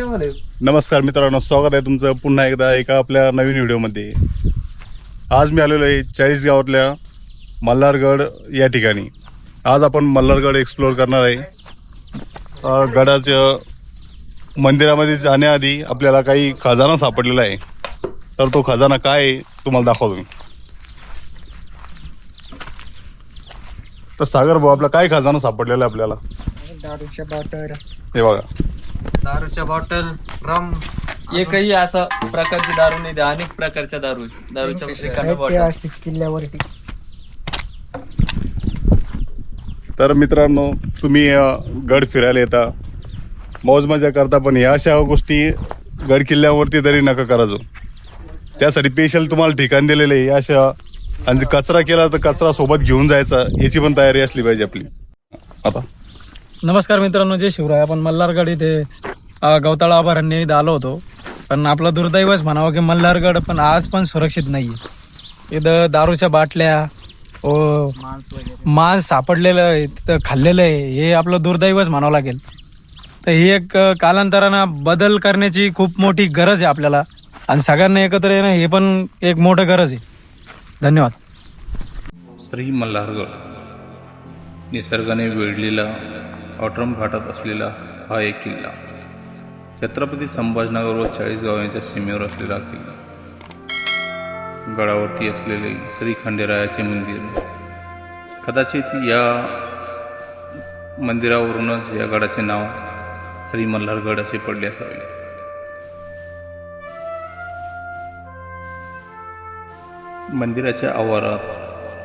नमस्कार मित्रांनो स्वागत आहे तुमचं पुन्हा एकदा एका आपल्या नवीन व्हिडिओमध्ये. आज मी आलेलो आहे चाळीस गावातल्या मल्हारगड या ठिकाणी. आज आपण मल्हारगड एक्सप्लोअर करणार आहे. गडाच्या मंदिरामध्ये जाण्याआधी आपल्याला काही खजाना सापडलेला आहे. तर तो खजाना काय आहे तुम्हाला दाखवतो मी. तर सागर भाऊ आपला काय खजाना सापडलेला आहे आपल्याला? दारूच्या हे बघा. दारूच्या बॉटल रम एकही असा प्रकारची दारू नाही द्या अनेक प्रकारच्या दारू दारूच्या श्रीखंड बॉटल. ऐतिहासिक किल्ल्यावरती. तर मित्रांनो तुम्ही अ, गड फिरायला येता. मौज मजा करता पण या अशा गोष्टी गड किल्ल्यावरती तरी नका करायचो त्यासाठी स्पेशल तुम्हाला ठिकाण दिलेले आहे. या अशा आणि जर कचरा केला तर कचरा सोबत घेऊन जायचा. याची पण तयारी असली पाहिजे आपली. आता. नमस्कार मित्रांनो जय शिवराय. आपण मल्हारगड इथे अ, गवताळा अभयारण्य इथं आलो होतो. पण आपलं दुर्दैवच म्हणावं की मल्हारगड पण आज पण सुरक्षित नाही आहे इथं दारूच्या बाटल्या ओ मांस वगैरे मांस सापडलेलं आहे तिथं खाल्लेलं आहे हे आपलं दुर्दैवच म्हणावं लागेल. तर ही एक अ, कालांतरानं बदल करण्याची खूप मोठी गरज आहे आपल्याला. आणि सगळ्यांना एकत्र येणं हे पण एक मोठं गरज आहे. धन्यवाद. श्री मल्हारगड. निसर्गाने वेढलेला ऑट्रम घाटात असलेला हा एक किल्ला. छत्रपती संभाजनगर व चाळीसगाव यांच्या सीमेवर असलेला किल्ला. गडावरती असलेले श्री खंडेरायाचे मंदिर. कदाचित या मंदिरावरूनच या गडाचे नाव श्री मल्हारगड असे पडले असावे. मंदिराच्या आवारात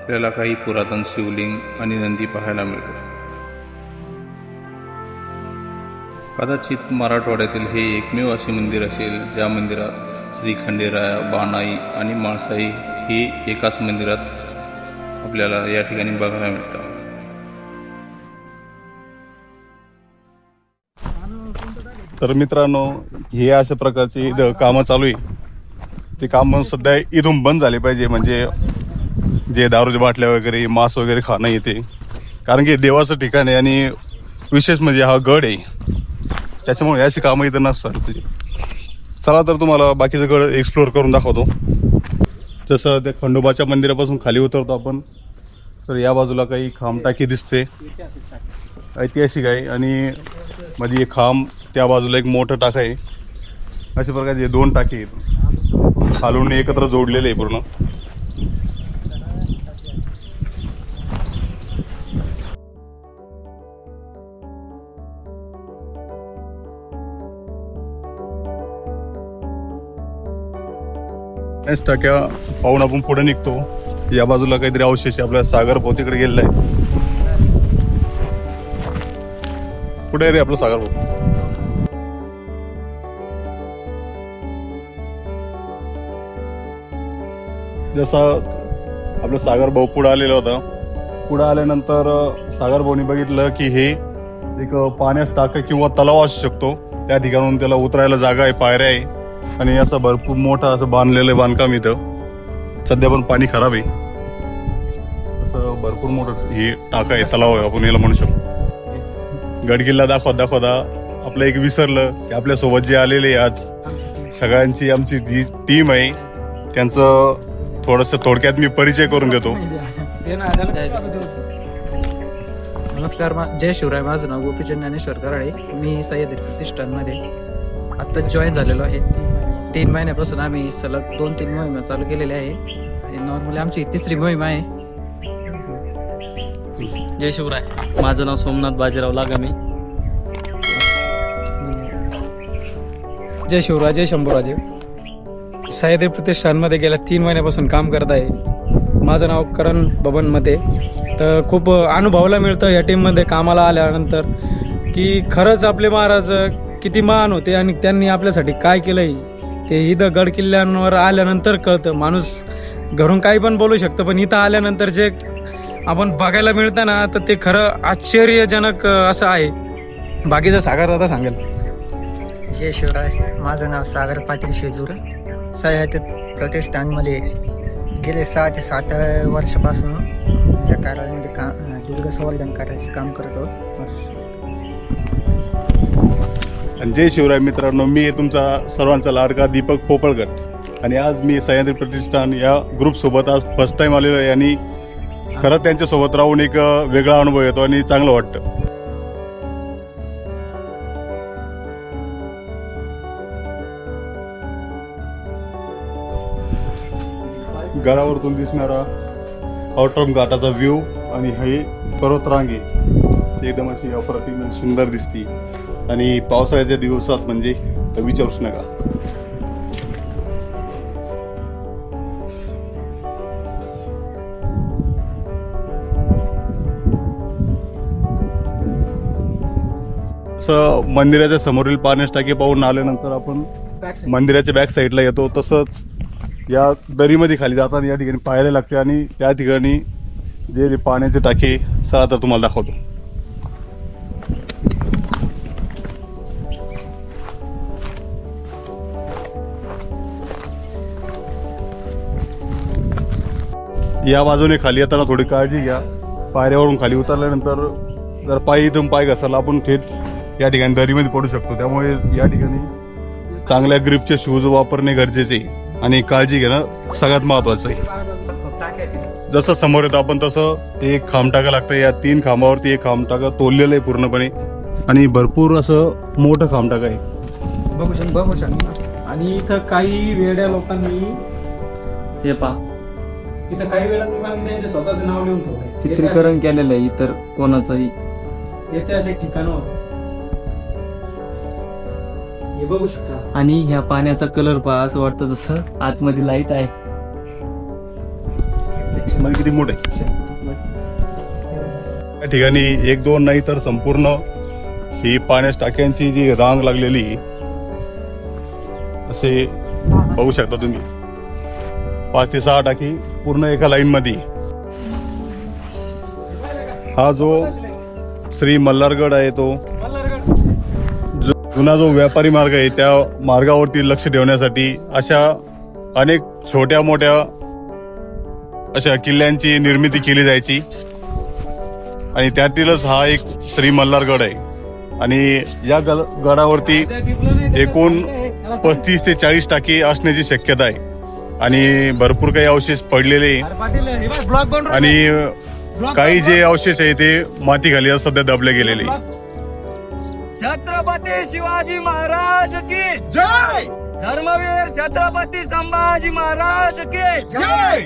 आपल्याला काही पुरातन शिवलिंग आणि नंदी पाहायला मिळतात. कदाचित मराठवाड्यातील हे एकमेव असे मंदिर असेल ज्या मंदिरात श्री खंडेराया बाणाई आणि माळसाई हे एकाच मंदिरात आपल्याला या ठिकाणी बघायला मिळतात. तर मित्रांनो हे अशा प्रकारची इथं कामं चालू आहे. ते कामं सध्या इथून बंद झाले पाहिजे म्हणजे जे दारूच्या बाटल्या वगैरे मांस वगैरे खाणं येते. कारण की देवाचं ठिकाण आहे आणि विशेष म्हणजे हा गड आहे. त्याच्यामुळे अशी कामं इथं नसतात तुझी चला तर तुम्हाला बाकीचं गड एक्सप्लोअर करून दाखवतो. जसं त्या खंडोबाच्या मंदिरापासून खाली उतरतो आपण तर या बाजूला काही खांब टाकी दिसते. ऐतिहासिक आहे आणि मध्ये एक खांब त्या बाजूला एक मोठं टाकं आहे. अशा प्रकारचे दोन टाके आहेत. खालून एकत्र जोडलेले आहे पूर्ण. याच टाक्या पाहून आपण पुढे निघतो. या बाजूला काहीतरी अवशेष आहे. आपल्या सागर तिकडे गेलेला आहे. कुठे रे आपलं सागर भाऊ? जसा आपलं सागर भाऊ पुढे आलेला होता पुढे आल्यानंतर सागर भाऊनी बघितलं की हे एक पाण्यास टाक किंवा तलाव असू शकतो. त्या ठिकाणून त्याला उतरायला जागा आहे पायऱ्या आहे. आणि असं भरपूर मोठं असं बांधलेलं आहे बांधकाम इथं. सध्या पण पाणी खराब आहे. असं भरपूर मोठं हे टाका आहे तलाव आहे आपण याला म्हणू शकतो. गडकिल्ला दाखवा दाखवा दा. आपलं एक विसरलं की आपल्यासोबत जे आलेले आहे आज सगळ्यांची आमची जी टीम आहे त्यांचं थोडस थोडक्यात मी परिचय करून देतो. नमस्कार जय शिवराय. माझं नाव गोपीचंद ज्ञानेश्वर कराळे. मी सह्याद्री प्रतिष्ठानमध्ये आत्ता जॉईन झालेलो आहे. तीन महिन्यापासून आम्ही सलग दोन तीन मोहिमा चालू केलेल्या आहे नॉर्मली आमची तिसरी मोहीम आहे. जय शिवराय. माझं नाव सोमनाथ बाजीराव लागामी. जय शिवराजे जय शंभूराजे. सह्याद्री प्रतिष्ठानमध्ये गेल्या तीन महिन्यापासून काम करत आहे. माझं नाव करण बबन मते. तर खूप अनुभवायला मिळतं या टीममध्ये कामाला आल्यानंतर की खरंच आपले महाराज किती महान होते आणि त्यांनी आपल्यासाठी काय केलंय ते इथं गड किल्ल्यांवर आल्यानंतर कळतं. माणूस घरून काही पण बोलू शकतं पण इथं आल्यानंतर जे आपण बघायला मिळतं ना तर ते खरं आश्चर्यजनक असं आहे. बाकीचं सागर दादा सांगेल. जय शिवराज. माझं नाव सागर पाटील शेजूर. सह्याद्री प्रतिष्ठानमध्ये गेले सहा ते सात वर्षापासून या कार्यालयामध्ये का दुर्ग संवर्धन करायचं काम करतो जय शिवराय मित्रांनो मी तुमचा सर्वांचा लाडका दीपक पोपळकर. आणि आज मी सह्याद्री प्रतिष्ठान या ग्रुपसोबत आज फर्स्ट टाइम आलेलो आहे आणि खरंच त्यांच्यासोबत राहून एक वेगळा अनुभव येतो आणि चांगलं वाटतं. गडावरतून दिसणारा आउटरम घाटाचा व्ह्यू आणि हे पर्वतरांगे. ते एकदम अशी अप्रतिम सुंदर दिसती. आणि पावसाळ्याच्या दिवसात म्हणजे विचारूच नका. असं मंदिराच्या समोरील पाण्यास टाकी पाहून आल्यानंतर आपण मंदिराच्या बॅक साईडला येतो. तसंच या दरीमध्ये खाली जाताना या ठिकाणी पाहायला लागते आणि त्या ठिकाणी जे जे पाण्याचे टाके सर आता तुम्हाला दाखवतो. या बाजूने खाली येताना थोडी काळजी घ्या. पायऱ्यावरून खाली उतरल्यानंतर जर पाय इथून पाय घसरला आपण थेट या ठिकाणी दरीमध्ये पडू शकतो. त्यामुळे या ठिकाणी चांगल्या ग्रिपचे शूज वापरणे गरजेचे आहे. आणि काळजी घेणं सगळ्यात महत्वाचं आहे. जसं समोर येतो आपण तसं एक खांब टाका लागतं. या तीन खांबावरती एक खांब टाका तोललेलं आहे पूर्णपणे. आणि भरपूर असं मोठं खांब टाका आहे बघू शकता बघू शकता. आणि इथं काही वेड्या लोकांनी हे पहा. इथं काही वेळा लोकांनी त्यांचे स्वतःचे नाव लिहून ठेवलंय. चित्रीकरण केलेलं आहे इतर कोणाचंही. ऐतिहासिक ठिकाणावर. हे बघू शकता. आणि ह्या पाण्याचा कलर पहा असं वाटतं जसं आतमध्ये लाइट आहे. म्हणजे किती मोठे? या ठिकाणी एक दोन नाही तर संपूर्ण ही पाण्यास टाक्यांची जी रांग लागलेली असे बघू शकता तुम्ही. पाच ते सहा टाकी पूर्ण एका लाईन मध्ये हा जो श्री मल्हारगड आहे तो. जुना जो व्यापारी मार्ग आहे त्या मार्गावरती लक्ष ठेवण्यासाठी अशा अनेक छोट्या मोठ्या अशा किल्ल्यांची निर्मिती केली जायची. आणि त्यातीलच हा एक श्री मल्हारगड आहे. आणि या गड- गडावरती एकूण पस्तीस ते चाळीस टाकी असण्याची शक्यता आहे. आणि भरपूर काही अवशेष पडलेले. आणि काही जे अवशेष आहे ते माती खाली सध्या दबले गेलेले. छत्रपती शिवाजी महाराज की जय! धर्मवीर छत्रपती संभाजी महाराज की जय!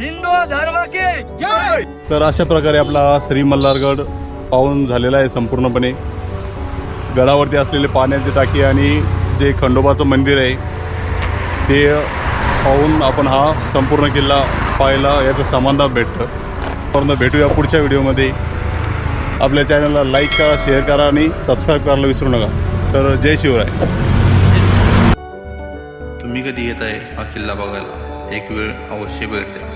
हिंदू धर्म की जय! तर अशा प्रकारे आपला श्री मल्हारगड पाहून झालेला आहे संपूर्णपणे. गडावरती असलेले पाण्याची टाकी आणि जे खंडोबाचं मंदिर आहे ते पाहून आपण हा संपूर्ण किल्ला पाहायला याचं समाधान भेटतं. परंतु भेटूया पुढच्या व्हिडिओमध्ये. आपल्या चॅनलला लाईक करा शेअर करा आणि सबस्क्राईब करायला विसरू नका. तर जय शिवराय. तुम्ही कधी येत आहे हा किल्ला बघायला? एक वेळ अवश्य भेट द्या.